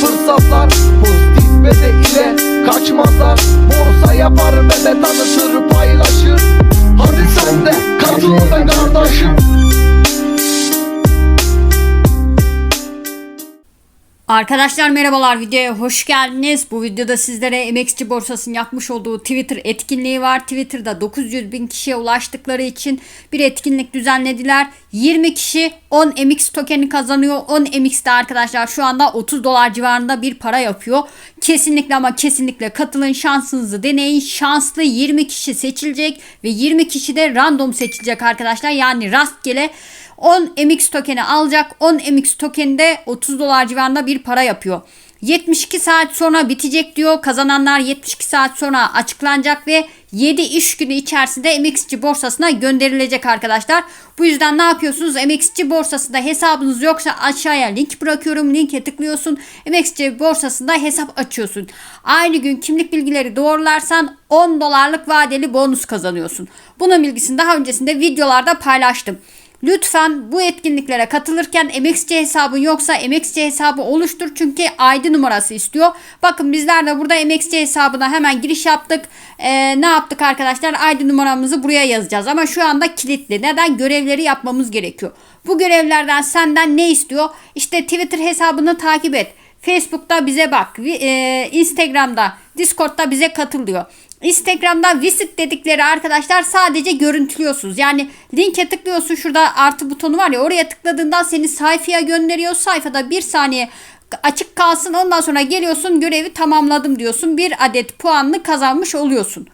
fırsatlar Pozitif ve de ile kaçmazlar. Borsa yapar ve de tanıtır paylaşır. Hadi sen de katıl be kardeşim Arkadaşlar merhabalar videoya hoş geldiniz. Bu videoda sizlere MXC borsasının yapmış olduğu Twitter etkinliği var. Twitter'da 900 bin kişiye ulaştıkları için bir etkinlik düzenlediler. 20 kişi 10 MX tokeni kazanıyor. 10 MX'de arkadaşlar şu anda 30 dolar civarında bir para yapıyor. Kesinlikle ama kesinlikle katılın şansınızı deneyin. Şanslı 20 kişi seçilecek ve 20 kişi de random seçilecek arkadaşlar. Yani rastgele 10 MX tokeni alacak. 10 MX tokeni de 30 dolar civarında bir para yapıyor. 72 saat sonra bitecek diyor. Kazananlar 72 saat sonra açıklanacak ve 7 iş günü içerisinde MXC borsasına gönderilecek arkadaşlar. Bu yüzden ne yapıyorsunuz? MXC borsasında hesabınız yoksa aşağıya link bırakıyorum. Linke tıklıyorsun. MXC borsasında hesap açıyorsun. Aynı gün kimlik bilgileri doğrularsan 10 dolarlık vadeli bonus kazanıyorsun. Bunun bilgisini daha öncesinde videolarda paylaştım. Lütfen bu etkinliklere katılırken MXC hesabın yoksa MXC hesabı oluştur çünkü ID numarası istiyor. Bakın bizler de burada MXC hesabına hemen giriş yaptık. Ee, ne yaptık arkadaşlar? ID numaramızı buraya yazacağız ama şu anda kilitli. Neden? Görevleri yapmamız gerekiyor. Bu görevlerden senden ne istiyor? İşte Twitter hesabını takip et. Facebook'ta bize bak. e, Instagram'da, Discord'da bize katıl. Instagram'da visit dedikleri arkadaşlar sadece görüntülüyorsunuz. Yani linke tıklıyorsun şurada artı butonu var ya oraya tıkladığında seni sayfaya gönderiyor. Sayfada bir saniye açık kalsın ondan sonra geliyorsun görevi tamamladım diyorsun. Bir adet puanını kazanmış oluyorsun.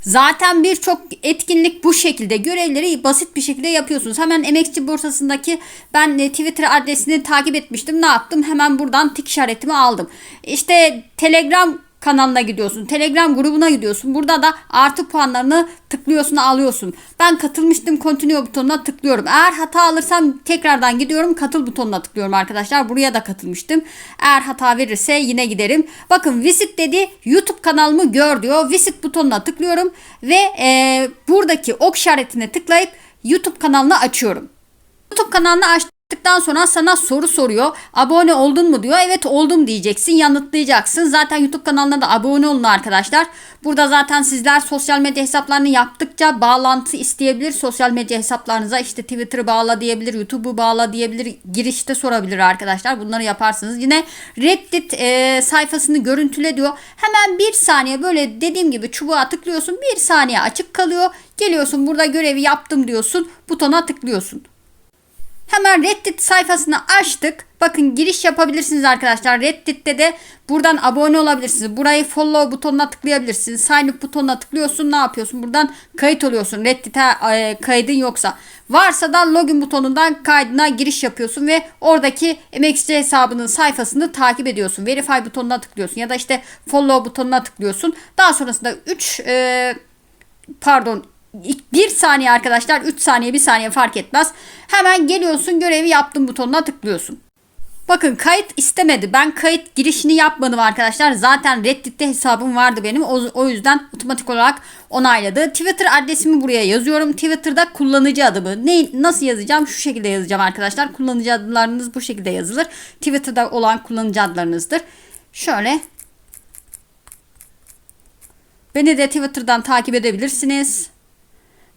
Zaten birçok etkinlik bu şekilde görevleri basit bir şekilde yapıyorsunuz. Hemen MXC borsasındaki ben e, Twitter adresini takip etmiştim. Ne yaptım? Hemen buradan tik işaretimi aldım. İşte Telegram kanalına gidiyorsun. Telegram grubuna gidiyorsun. Burada da artı puanlarını tıklıyorsun alıyorsun. Ben katılmıştım. Continue butonuna tıklıyorum. Eğer hata alırsam tekrardan gidiyorum. Katıl butonuna tıklıyorum arkadaşlar. Buraya da katılmıştım. Eğer hata verirse yine giderim. Bakın visit dedi. YouTube kanalımı gör diyor. Visit butonuna tıklıyorum. Ve e, buradaki ok işaretine tıklayıp YouTube kanalını açıyorum. YouTube kanalını aç Tıktan sonra sana soru soruyor. Abone oldun mu diyor. Evet oldum diyeceksin. Yanıtlayacaksın. Zaten YouTube kanalına da abone olun arkadaşlar. Burada zaten sizler sosyal medya hesaplarını yaptıkça bağlantı isteyebilir. Sosyal medya hesaplarınıza işte Twitter'ı bağla diyebilir. YouTube'u bağla diyebilir. Girişte sorabilir arkadaşlar. Bunları yaparsınız. Yine Reddit e, sayfasını görüntüle diyor. Hemen bir saniye böyle dediğim gibi çubuğa tıklıyorsun. Bir saniye açık kalıyor. Geliyorsun burada görevi yaptım diyorsun. Butona tıklıyorsun. Hemen Reddit sayfasını açtık. Bakın giriş yapabilirsiniz arkadaşlar. Reddit'te de buradan abone olabilirsiniz. Burayı follow butonuna tıklayabilirsiniz. Sign up butonuna tıklıyorsun. Ne yapıyorsun? Buradan kayıt oluyorsun. Reddit'e e, kaydın yoksa. Varsa da login butonundan kaydına giriş yapıyorsun ve oradaki MXC hesabının sayfasını takip ediyorsun. Verify butonuna tıklıyorsun ya da işte follow butonuna tıklıyorsun. Daha sonrasında 3 e, pardon bir saniye arkadaşlar 3 saniye 1 saniye fark etmez. Hemen geliyorsun görevi yaptım butonuna tıklıyorsun. Bakın kayıt istemedi. Ben kayıt girişini yapmadım arkadaşlar. Zaten Reddit'te hesabım vardı benim. O, o yüzden otomatik olarak onayladı. Twitter adresimi buraya yazıyorum. Twitter'da kullanıcı adımı. Ne, nasıl yazacağım? Şu şekilde yazacağım arkadaşlar. Kullanıcı adlarınız bu şekilde yazılır. Twitter'da olan kullanıcı adlarınızdır. Şöyle. Beni de Twitter'dan takip edebilirsiniz.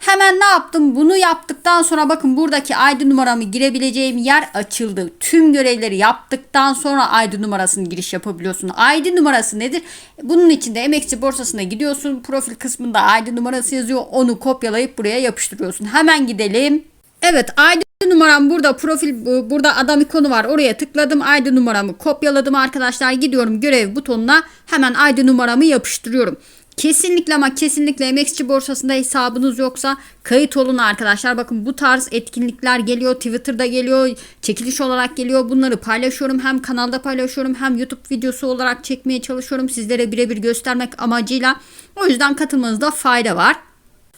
Hemen ne yaptım? Bunu yaptıktan sonra bakın buradaki ID numaramı girebileceğim yer açıldı. Tüm görevleri yaptıktan sonra ID numarasını giriş yapabiliyorsun. ID numarası nedir? Bunun için de MXC borsasına gidiyorsun. Profil kısmında ID numarası yazıyor. Onu kopyalayıp buraya yapıştırıyorsun. Hemen gidelim. Evet ID numaram burada profil burada adam ikonu var oraya tıkladım ID numaramı kopyaladım arkadaşlar gidiyorum görev butonuna hemen ID numaramı yapıştırıyorum. Kesinlikle ama kesinlikle MXC borsasında hesabınız yoksa kayıt olun arkadaşlar. Bakın bu tarz etkinlikler geliyor. Twitter'da geliyor. Çekiliş olarak geliyor. Bunları paylaşıyorum. Hem kanalda paylaşıyorum hem YouTube videosu olarak çekmeye çalışıyorum. Sizlere birebir göstermek amacıyla. O yüzden katılmanızda fayda var.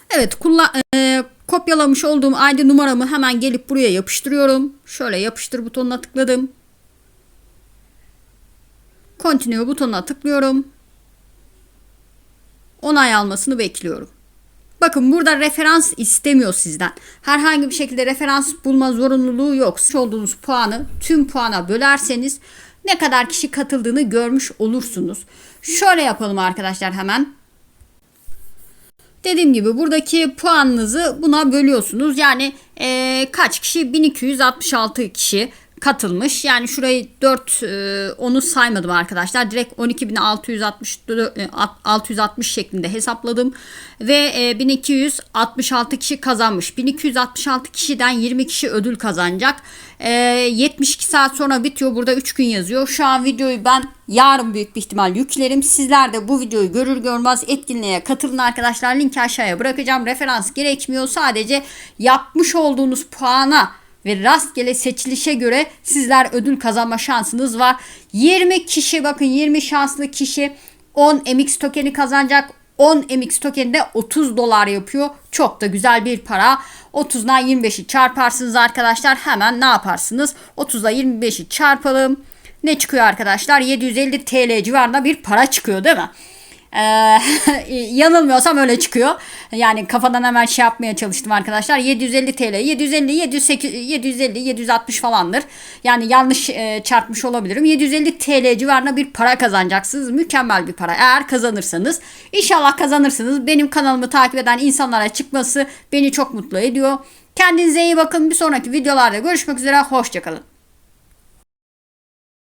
Evet kullan e, kopyalamış olduğum ID numaramı hemen gelip buraya yapıştırıyorum. Şöyle yapıştır butonuna tıkladım. Continue butonuna tıklıyorum onay almasını bekliyorum. Bakın burada referans istemiyor sizden. Herhangi bir şekilde referans bulma zorunluluğu yok. Siz olduğunuz puanı tüm puana bölerseniz ne kadar kişi katıldığını görmüş olursunuz. Şöyle yapalım arkadaşlar hemen. Dediğim gibi buradaki puanınızı buna bölüyorsunuz. Yani eee, kaç kişi? 1266 kişi katılmış. Yani şurayı 4 eee, onu saymadım arkadaşlar. Direkt 12660 e, 660 şeklinde hesapladım ve e, 1266 kişi kazanmış. 1266 kişiden 20 kişi ödül kazanacak. E, 72 saat sonra bitiyor. Burada 3 gün yazıyor. Şu an videoyu ben yarın büyük bir ihtimal yüklerim. Sizler de bu videoyu görür görmez etkinliğe katılın arkadaşlar. Linki aşağıya bırakacağım. Referans gerekmiyor. Sadece yapmış olduğunuz puana ve rastgele seçilişe göre sizler ödül kazanma şansınız var. 20 kişi bakın 20 şanslı kişi 10 MX tokeni kazanacak. 10 MX tokeni de 30 dolar yapıyor. Çok da güzel bir para. 30'dan 25'i çarparsınız arkadaşlar. Hemen ne yaparsınız? 30'da 25'i çarpalım. Ne çıkıyor arkadaşlar? 750 TL civarında bir para çıkıyor değil mi? Ee, yanılmıyorsam öyle çıkıyor. Yani kafadan hemen şey yapmaya çalıştım arkadaşlar. 750 TL, 750, 708, 750, 760 falandır. Yani yanlış e, çarpmış olabilirim. 750 TL civarında bir para kazanacaksınız. Mükemmel bir para eğer kazanırsanız. İnşallah kazanırsınız. Benim kanalımı takip eden insanlara çıkması beni çok mutlu ediyor. Kendinize iyi bakın. Bir sonraki videolarda görüşmek üzere. Hoşçakalın.